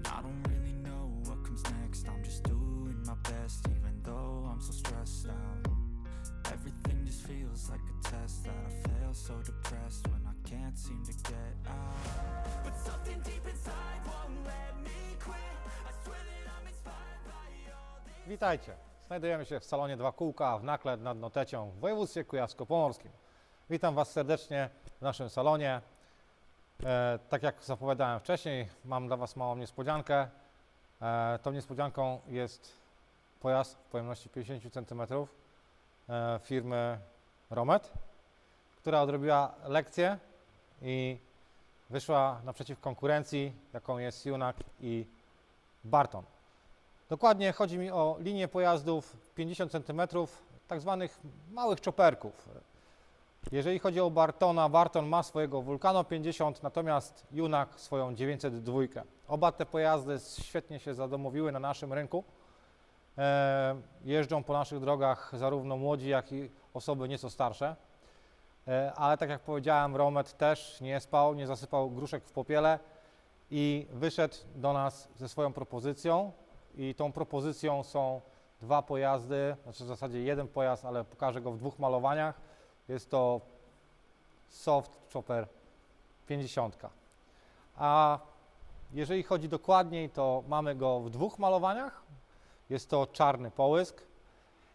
And I don't really know what comes next. I'm just doing my best, even though I'm so stressed out. Everything just feels like a test that I fail so depressed when I can't seem to get out. But something deep inside won't let me quit. I swear that I'm inspired by. Witajcie. Znajdujemy się w salonie Dwa Kółka w Nakle nad Notecią w województwie kujawsko-pomorskim. Witam Was serdecznie w naszym salonie. E, tak jak zapowiadałem wcześniej, mam dla Was małą niespodziankę. E, tą niespodzianką jest pojazd w pojemności 50 cm e, firmy Romet, która odrobiła lekcję i wyszła naprzeciw konkurencji, jaką jest Junak i Barton. Dokładnie chodzi mi o linię pojazdów 50 cm, tak zwanych małych czoperków. Jeżeli chodzi o Bartona, Barton ma swojego Vulcano 50, natomiast Junak swoją 902. Oba te pojazdy świetnie się zadomowiły na naszym rynku. E, jeżdżą po naszych drogach zarówno młodzi, jak i osoby nieco starsze. E, ale tak jak powiedziałem, Romet też nie spał, nie zasypał gruszek w popiele i wyszedł do nas ze swoją propozycją. I tą propozycją są dwa pojazdy, znaczy w zasadzie jeden pojazd, ale pokażę go w dwóch malowaniach. Jest to Soft Chopper 50. A jeżeli chodzi dokładniej, to mamy go w dwóch malowaniach. Jest to czarny połysk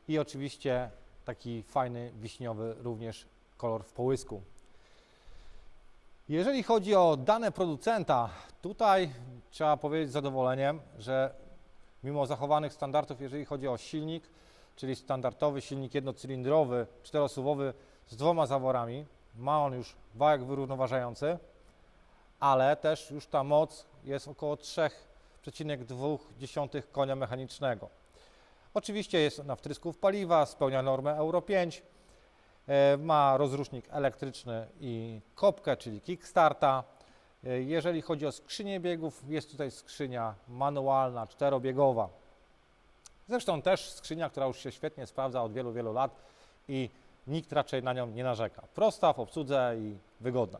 i oczywiście taki fajny wiśniowy również kolor w połysku. Jeżeli chodzi o dane producenta, tutaj trzeba powiedzieć z zadowoleniem, że mimo zachowanych standardów, jeżeli chodzi o silnik, czyli standardowy silnik jednocylindrowy, czterosuwowy z dwoma zaworami, ma on już wałek wyrównoważający, ale też już ta moc jest około 3,2 konia mechanicznego. Oczywiście jest na wtrysków paliwa, spełnia normę Euro 5, e, ma rozrusznik elektryczny i kopkę, czyli kickstarta. E, Jeżeli chodzi o skrzynię biegów, jest tutaj skrzynia manualna, czterobiegowa. Zresztą też skrzynia, która już się świetnie sprawdza od wielu, wielu lat i nikt raczej na nią nie narzeka. Prosta w obsłudze i wygodna.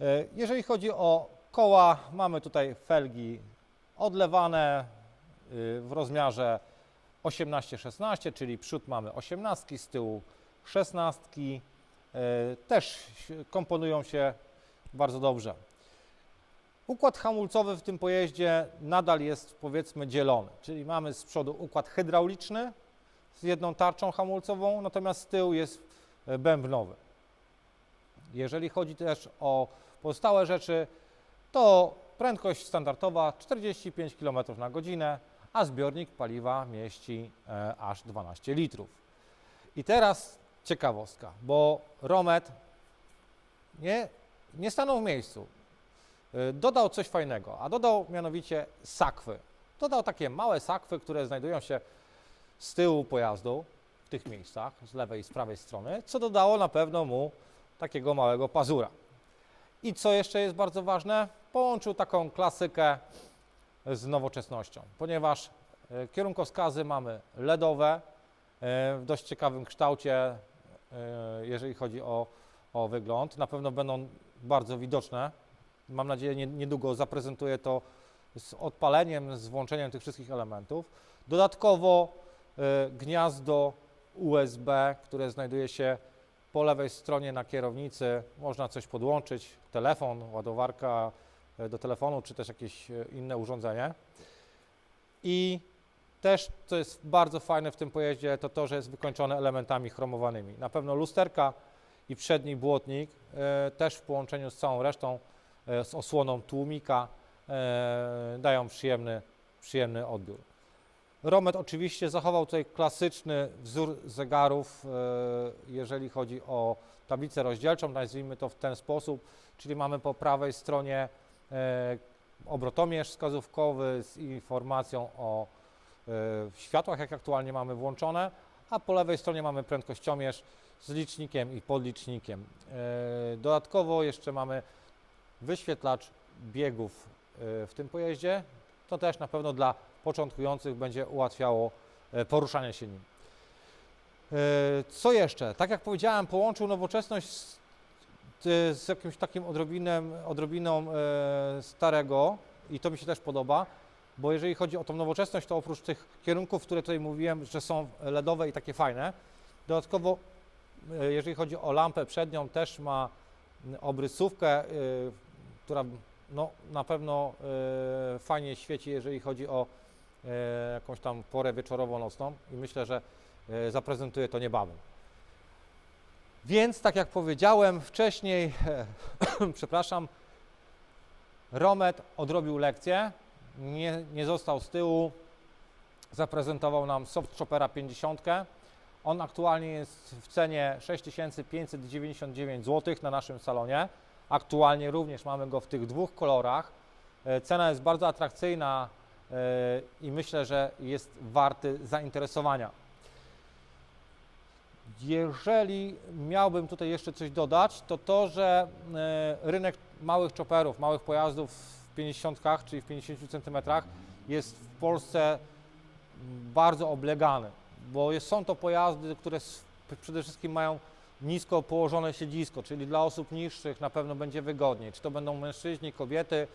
E, Jeżeli chodzi o koła, mamy tutaj felgi odlewane y, w rozmiarze 18-16, czyli przód mamy 18, z tyłu 16. Też komponują się bardzo dobrze. Układ hamulcowy w tym pojeździe nadal jest powiedzmy dzielony, czyli mamy z przodu układ hydrauliczny z jedną tarczą hamulcową, natomiast z tyłu jest e, bębnowy. Jeżeli chodzi też o pozostałe rzeczy, to prędkość standardowa 45 km na godzinę, a zbiornik paliwa mieści e, aż 12 litrów. I teraz ciekawostka, bo Romet nie, nie stanął w miejscu. Y, dodał coś fajnego, a dodał mianowicie sakwy. Dodał takie małe sakwy, które znajdują się z tyłu pojazdu, w tych miejscach, z lewej i z prawej strony, co dodało na pewno mu takiego małego pazura. I co jeszcze jest bardzo ważne, połączył taką klasykę z nowoczesnością, ponieważ y, kierunkowskazy mamy LEDowe y, w dość ciekawym kształcie, y, jeżeli chodzi o, o wygląd. Na pewno będą bardzo widoczne mam nadzieję, nie- niedługo zaprezentuję to z odpaleniem, z włączeniem tych wszystkich elementów. Dodatkowo gniazdo USB, które znajduje się po lewej stronie na kierownicy. Można coś podłączyć, telefon, ładowarka y, do telefonu, czy też jakieś y, inne urządzenie. I też, co jest bardzo fajne w tym pojeździe, to to, że jest wykończone elementami chromowanymi. Na pewno lusterka i przedni błotnik, też w połączeniu z całą resztą e, z osłoną tłumika e, dają przyjemny, przyjemny odbiór. Romet oczywiście zachował tutaj klasyczny wzór zegarów, e, jeżeli chodzi o tablicę rozdzielczą, nazwijmy to w ten sposób, czyli mamy po prawej stronie e, obrotomierz wskazówkowy z informacją o e, światłach, jak aktualnie mamy włączone, a po lewej stronie mamy prędkościomierz z licznikiem i podlicznikiem. Dodatkowo jeszcze mamy wyświetlacz biegów w tym pojeździe. To też na pewno dla początkujących będzie ułatwiało e, poruszanie się nim. E, Co jeszcze? Tak jak powiedziałem, połączył nowoczesność z, z jakimś takim odrobinem, odrobiną e, starego i to mi się też podoba, bo jeżeli chodzi o tą nowoczesność, to oprócz tych kierunków, które tutaj mówiłem, że są LEDowe i takie fajne, dodatkowo e, jeżeli chodzi o lampę przednią, też ma obrysówkę, która no, na pewno e, fajnie świeci, jeżeli chodzi o e, jakąś tam porę wieczorowo-nocną i myślę, że e, zaprezentuję to niebawem. Więc, tak jak powiedziałem wcześniej, przepraszam, Romet odrobił lekcję, nie, nie został z tyłu, zaprezentował nam Soft Chopera 50. On aktualnie jest w cenie 6599 zł na naszym salonie. Aktualnie również mamy go w tych dwóch kolorach. E, Cena jest bardzo atrakcyjna e, i myślę, że jest warty zainteresowania. Jeżeli miałbym tutaj jeszcze coś dodać, to to, że e, rynek małych chopperów, małych pojazdów w 50, czyli w 50 cm jest w Polsce bardzo oblegany, bo są to pojazdy, które przede wszystkim mają nisko położone siedzisko, czyli dla osób niższych na pewno będzie wygodniej. Czy to będą mężczyźni, kobiety,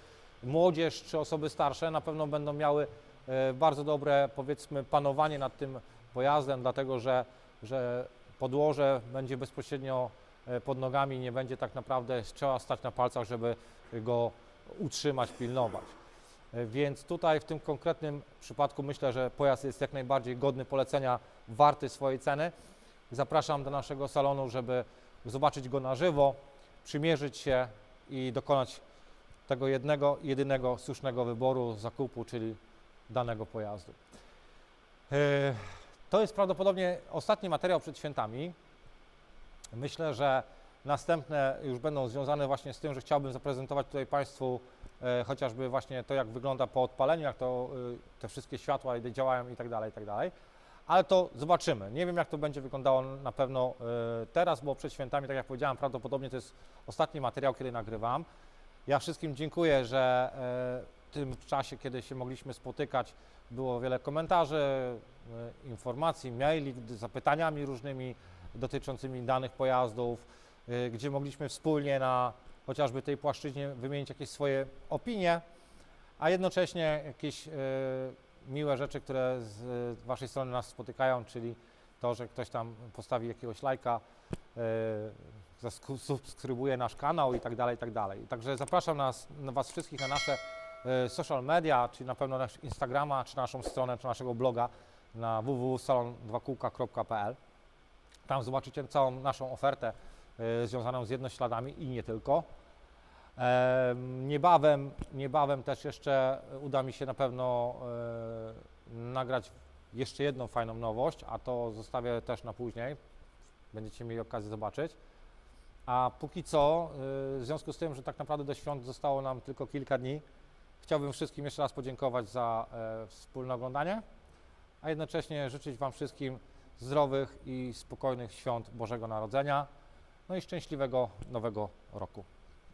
młodzież czy osoby starsze, na pewno będą miały e, bardzo dobre powiedzmy panowanie nad tym pojazdem, dlatego że, że podłoże będzie bezpośrednio e, pod nogami, nie będzie tak naprawdę trzeba stać na palcach, żeby go utrzymać, pilnować. E, Więc tutaj w tym konkretnym przypadku myślę, że pojazd jest jak najbardziej godny polecenia, warty swojej ceny. Zapraszam do naszego salonu, żeby zobaczyć go na żywo, przymierzyć się i dokonać tego jednego, jedynego słusznego wyboru zakupu, czyli danego pojazdu. E, To jest prawdopodobnie ostatni materiał przed świętami. Myślę, że następne już będą związane właśnie z tym, że chciałbym zaprezentować tutaj Państwu e, chociażby właśnie to, jak wygląda po odpaleniu, jak to y, te wszystkie światła działają i tak dalej, i tak dalej. Ale to zobaczymy. Nie wiem, jak to będzie wyglądało na pewno y, teraz, bo przed świętami, tak jak powiedziałem, prawdopodobnie to jest ostatni materiał, kiedy nagrywam. Ja wszystkim dziękuję, że e, w tym czasie, kiedy się mogliśmy spotykać, było wiele komentarzy, e, informacji, maili zapytaniami różnymi dotyczącymi danych pojazdów, e, gdzie mogliśmy wspólnie na chociażby tej płaszczyźnie wymienić jakieś swoje opinie, a jednocześnie jakieś e, miłe rzeczy, które z Waszej strony nas spotykają, czyli to, że ktoś tam postawi jakiegoś lajka, e, subskrybuje nasz kanał i tak dalej, i tak dalej. Także zapraszam nas, na Was wszystkich na nasze e, social media, czyli na pewno nasz Instagrama, czy naszą stronę, czy naszego bloga na www.salon2kółka.pl. Tam zobaczycie całą naszą ofertę e, związaną z jednośladami i nie tylko. Em, Niebawem, niebawem też jeszcze uda mi się na pewno e, nagrać jeszcze jedną fajną nowość, a to zostawię też na później. Będziecie mieli okazję zobaczyć. A póki co, y, w związku z tym, że tak naprawdę do świąt zostało nam tylko kilka dni, chciałbym wszystkim jeszcze raz podziękować za e, wspólne oglądanie, a jednocześnie życzyć Wam wszystkim zdrowych i spokojnych świąt Bożego Narodzenia, no i szczęśliwego nowego roku.